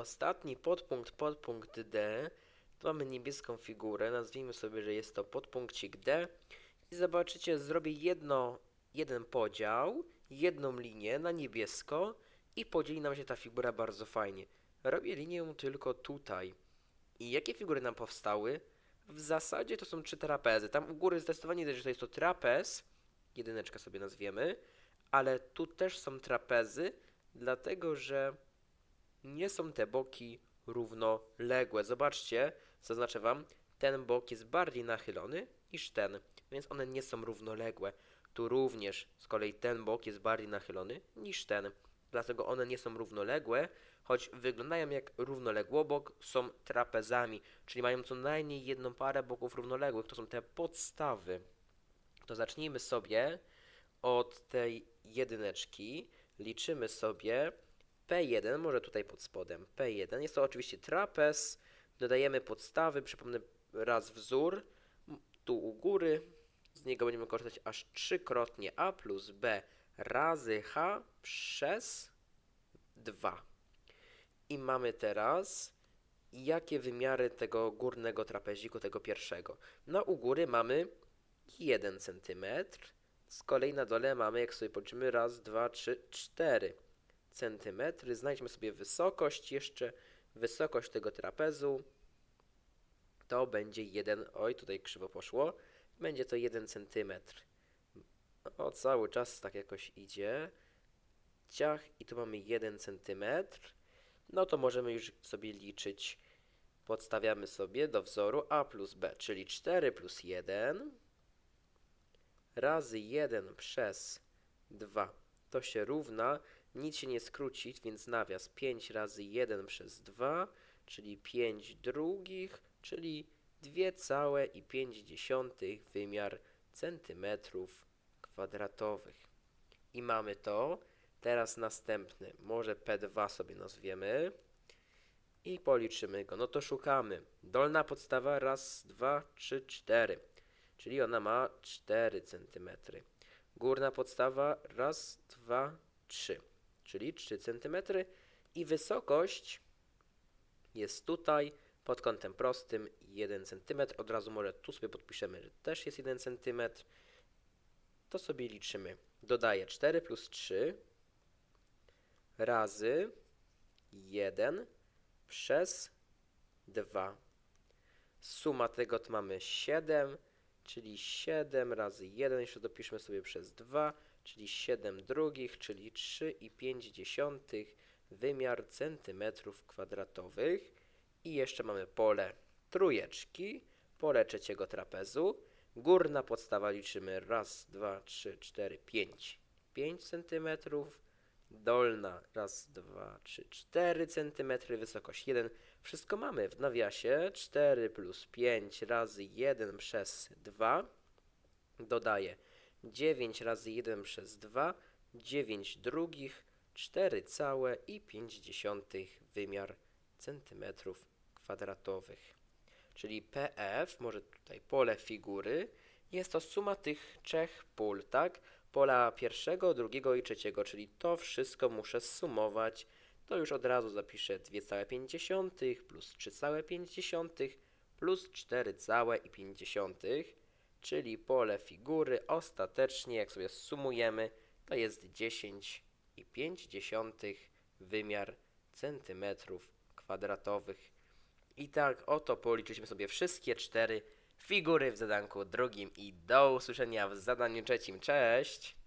ostatni podpunkt, podpunkt D. Tu mamy niebieską figurę, nazwijmy sobie, że jest to podpunkcik D. I zobaczycie, zrobię jedno, jeden podział, jedną linię na niebiesko i podzieli nam się ta figura bardzo fajnie. Robię linię tylko tutaj. I jakie figury nam powstały? W zasadzie to są trzy trapezy. Tam u góry zdecydowanie widać, że to jest to trapez. Jedyneczkę sobie nazwiemy. Ale tu też są trapezy, dlatego że nie są te boki równoległe. Zobaczcie, zaznaczę wam, ten bok jest bardziej nachylony niż ten, więc one nie są równoległe. Tu również z kolei ten bok jest bardziej nachylony niż ten, dlatego one nie są równoległe, choć wyglądają jak równoległobok, są trapezami, czyli mają co najmniej jedną parę boków równoległych. To są te podstawy. To zacznijmy sobie od tej jedyneczki. Liczymy sobie P1, może tutaj pod spodem. P1 jest to oczywiście trapez. Dodajemy podstawy, przypomnę raz wzór. Tu u góry. Z niego będziemy korzystać aż trzykrotnie A plus B razy H przez 2. I mamy teraz jakie wymiary tego górnego trapeziku, tego pierwszego. No u góry mamy 1 cm. Z kolei na dole mamy, jak sobie policzymy, raz, dwa, trzy, cztery centymetry. Znajdźmy sobie wysokość jeszcze, wysokość tego trapezu. To będzie 1, oj tutaj krzywo poszło, będzie to 1 centymetr. O, cały czas tak jakoś idzie. Ciach i tu mamy 1 centymetr. No to możemy już sobie liczyć. Podstawiamy sobie do wzoru a plus b, czyli 4 plus 1 razy 1 przez 2. To się równa, nic się nie skróci, więc nawias 5 razy 1 przez 2, czyli 5 drugich, czyli 2,5 wymiar centymetrów kwadratowych. I mamy to. Teraz następny, może P2 sobie nazwiemy. I policzymy go. No to szukamy. Dolna podstawa raz, dwa, trzy, cztery. Czyli ona ma 4 cm. Górna podstawa raz, dwa, trzy. Czyli 3 cm. I wysokość jest tutaj pod kątem prostym 1 cm. Od razu może tu sobie podpiszemy, że też jest 1 cm. To sobie liczymy. Dodaję 4 plus 3 razy 1 przez 2. Suma tego to mamy 7, czyli 7 razy 1, jeszcze dopiszmy sobie przez 2, czyli 7 drugich, czyli 3,5 wymiar centymetrów kwadratowych. I jeszcze mamy pole trójeczki, pole trzeciego trapezu. Górna podstawa liczymy raz, dwa, trzy, cztery, pięć. 5 centymetrów. Dolna raz, dwa, trzy, cztery centymetry, wysokość 1. Wszystko mamy w nawiasie. 4 plus 5 razy 1 przez 2. Dodaję 9 razy 1 przez 2. 9 drugich. 4 całe i 5 wymiar centymetrów kwadratowych. Czyli PF, może tutaj pole figury, jest to suma tych trzech pól, tak? Pola pierwszego, drugiego i trzeciego, czyli to wszystko muszę zsumować. To już od razu zapiszę 2,5 plus 3,5 plus 4,5, czyli pole figury ostatecznie, jak sobie zsumujemy, to jest 10,5 wymiar centymetrów kwadratowych. I tak oto policzyliśmy sobie wszystkie cztery figury w zadanku drugim i do usłyszenia w zadaniu trzecim. Cześć!